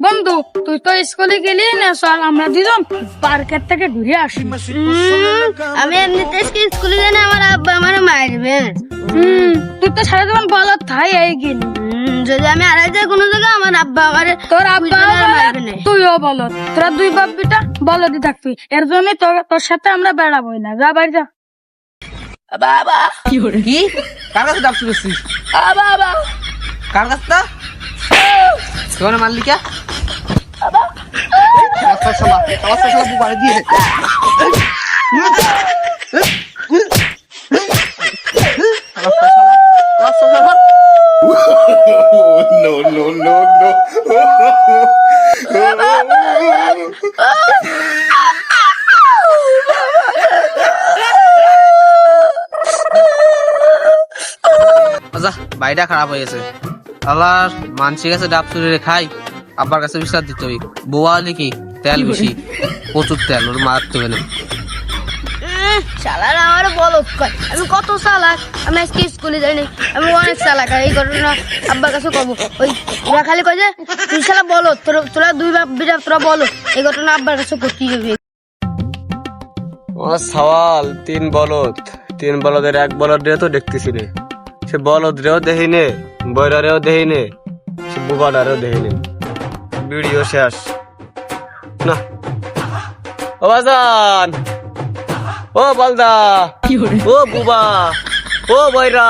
বন্ধু তুই তো স্কুলে গেলি না চল আমরা দুজন পার্কের থেকে ঘুরে আসি। আমি এমনিতে স্কুলে গেলে আমার আব্বা আমার মারবে। হুম তুই তো সারা জীবন বল থাই এই গেলি। যদি আমি আড়াই যাই কোনো জায়গায় আমার আব্বা আমার তোর আব্বা মারবে না। তুইও বল তোরা দুই বাপ বেটা বলদি থাকবি। এর জন্য তোর তোর সাথে আমরা বেড়াবোই না। যা বাড়ি যা। বাবা! কি কার কাছে বাবা! কার কাছটা সবা, সমস্যা সবা। no. আচ্ছা খারাপ হয়েছে আল্লাহ মানসির কাছে ডাব চুরি খাই আব্বার কাছে বিশ্বাস দিতে বোয়া হলে কি তেল বেশি প্রচুর তেল ওর মারতে হবে না। চালার আমার বলো কয়। আমি কত চালাক আমি আজকে স্কুলে যাই আমি অনেক চালাক এই ঘটনা আব্বার কাছে কব। ওই ওরা খালি কয় যে তুই শালা বলো তোরা তোরা দুই বাপ বিটা তোরা বলো এই ঘটনা আব্বার কাছে করতেই যাবে আমার সওয়াল তিন বলদ। তিন বলদের এক বলদ রে তো দেখতেছি রে সে বলদ রেও দেহি নে দেখিনি বুবাডারেও দেখিনি। নে ভিডিও শেষ। না। ও বাজান! ও বলদা! ও বুবা! ও বৈরা!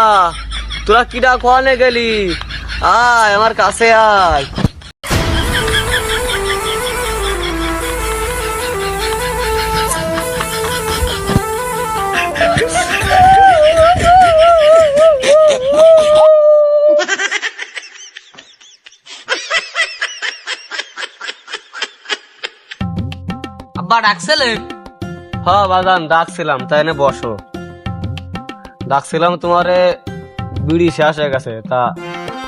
তোরা কিডা খোয়ানে গেলি? আয় আমার কাছে আয়। আব্বা ডাকছিলে হ্যাঁ বাজান ডাকছিলাম তাই না বসো। ডাকছিলাম তোমারে বিড়ি শেষ হয়ে গেছে। তা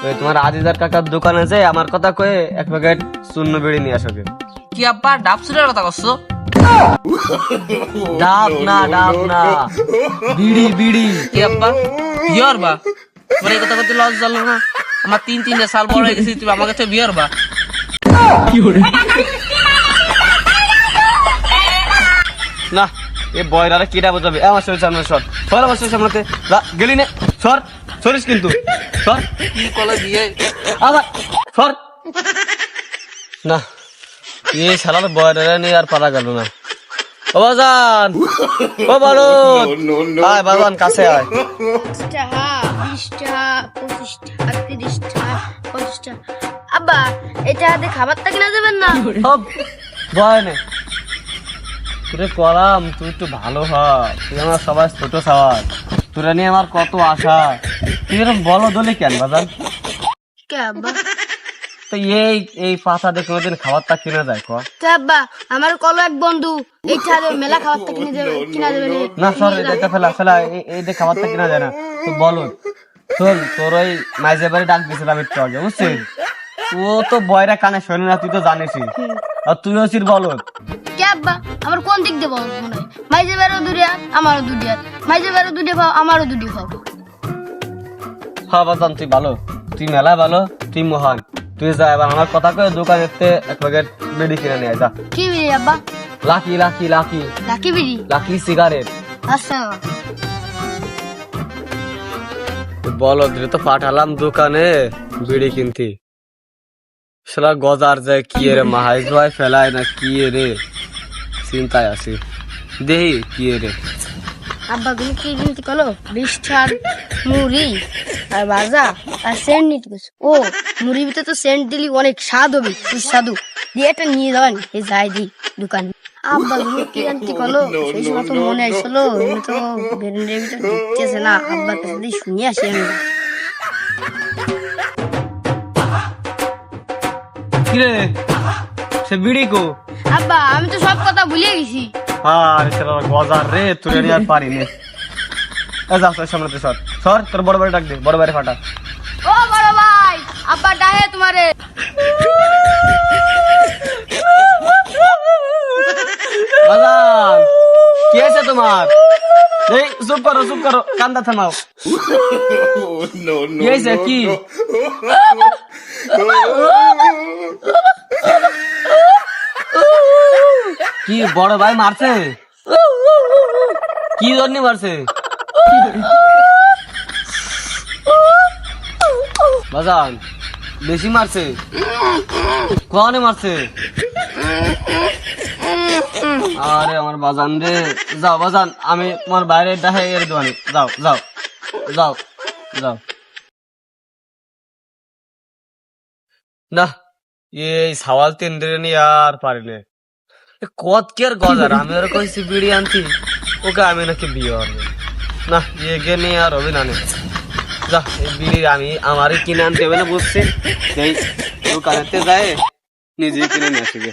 ওই তোমার আজিদার কাকার দোকানে যে আমার কথা কয়ে এক প্যাকেট শূন্য বিড়ি নিয়ে আসো কি আব্বা ডাব চুরির কথা করছ ডাব না ডাব না। বিড়ি বিড়ি। কি আব্বা বিয়ার বা তোমার এই কথা করতে লজ জানো না? আমার তিন তিনটা সাল বড় হয়ে গেছি তুমি আমাকে তো বিয়ার বা না এ বয়রারে কিটা বোঝাবে? আমার শরীর সামনে সর। সর আমার শরীর গেলি নে। সর সরিস কিন্তু। সর। কি কলে বিয়ে আবার। সর। না এ শালার বয়রারে নিয়ে আর পারা গেল না। ও বাজান। ও no, আয় বাজান কাছে আয়। টাকা বিশ টাকা পঁচিশ টাকা তিরিশ টাকা পঞ্চাশ টাকা আব্বা এটা হাতে খাবারটা কিনা দেবেন না? ভয় নেই তোরে করাম তুই একটু ভালো হ। তুই আমার সবাই ছোট তোরা নিয়ে আমার কত আশা। তুই এরকম বলো দলে কেন আব্বা তো এই এই পাতা দিয়ে কোনোদিন খাবারটা কিনা কর আব্বা আমার কলো এক বন্ধু। এই ছাড়ে মেলা খাবারটা কিনে দেবে কিনা রে। না। সর এটা ফেলা ফেলা এই- দিয়ে খাবারটা কিনা যায় না তো বলো শোন তোর ওই মাইজে বাড়ি ডাক দিয়েছিলাম একটু আগে বুঝছিস? ও তো বয়রা কানে শোনে না তুই তো জানিসই। আর তুই হচ্ছিস বলো আব্বা আমার কোন দিক দিয়ে বল? মনে হয় মাইজে বেরো দুটি হাত আমারও দুটি হাত মাইজে বেরো দুটি খাও আমারও দুটি খাও হ্যাঁ বাজান তুই ভালো? তুই মেলা ভালো? তুই মহান। তুই যা এবার আমার কথা কয়ে দোকানেতে এক প্যাকেট বিড়ি কিনে নিয়ে যা। কি বিড়ি আব্বা? Lucky lucky lucky. লাকি বিড়ি? লাকি সিগারেট আচ্ছা। বলো দিলে তো পাঠালাম দোকানে বিড়ি কিনতি। সেটা গজার যায় কি রে মাহাই জয় ফেলায় না কি রে? চিন্তায় আছি। দেহি কি রে? আব্বা তুমি কি কিনতে কলো মুড়ি আর ভাজা আর সেন্ট নিতে গেছো। ও মুড়ির ভিতরে তো সেন্ট দিলি অনেক স্বাদ হবে সুস্বাদু। দিয়ে এটা নিয়ে যাবেন এই যাই দি দোকান। আব্বা তুমি কি জানতে কলো সেই সময় তো মনে এমনি তো বেরেন্ডের ভিতরে ঢুকতেছে না। আব্বার কাছে দিয়ে শুনিয়ে আসি আমি। কি রে সে বিড়ি কো? আব্বা আমি তো সব কথা ভুলে গেছি আর সেটা গজার রে তুই আর পারি নে এ যা তোর সামনে তুই সর সর তোর বড় বাড়ি ডাক দে বড় বাড়ি ফাটা ও বড় ভাই আব্বা ডাহে তোমারে কি আছে তোমার এই চুপ করো চুপ করো কান্দা থামাও Oh, কি কি. কি বড় ভাই মারছে? কি জন্য মারছে? বাজান, বেশি মারছে। কনে মারছে? আরে আমার বাজান রে, যাও বাজান, আমি তোমার বাইরে ডাহে এর দোয়ানি। যাও যাও যাও যাও। না, এই সাওয়াল তিন দিনে আর পারি না। এ কত কে আর গজার আমি ওর কইছি বিড়ি আনছি ওকে আমি নাকি বিয়ে হবে না গে নিয়ে আর হবে না। যা বিড়ি আমি আমারই কিনে আনতে হবে না বুঝছি ও দোকানেতে যায়, নিজেই কিনে নিয়ে আসি গে।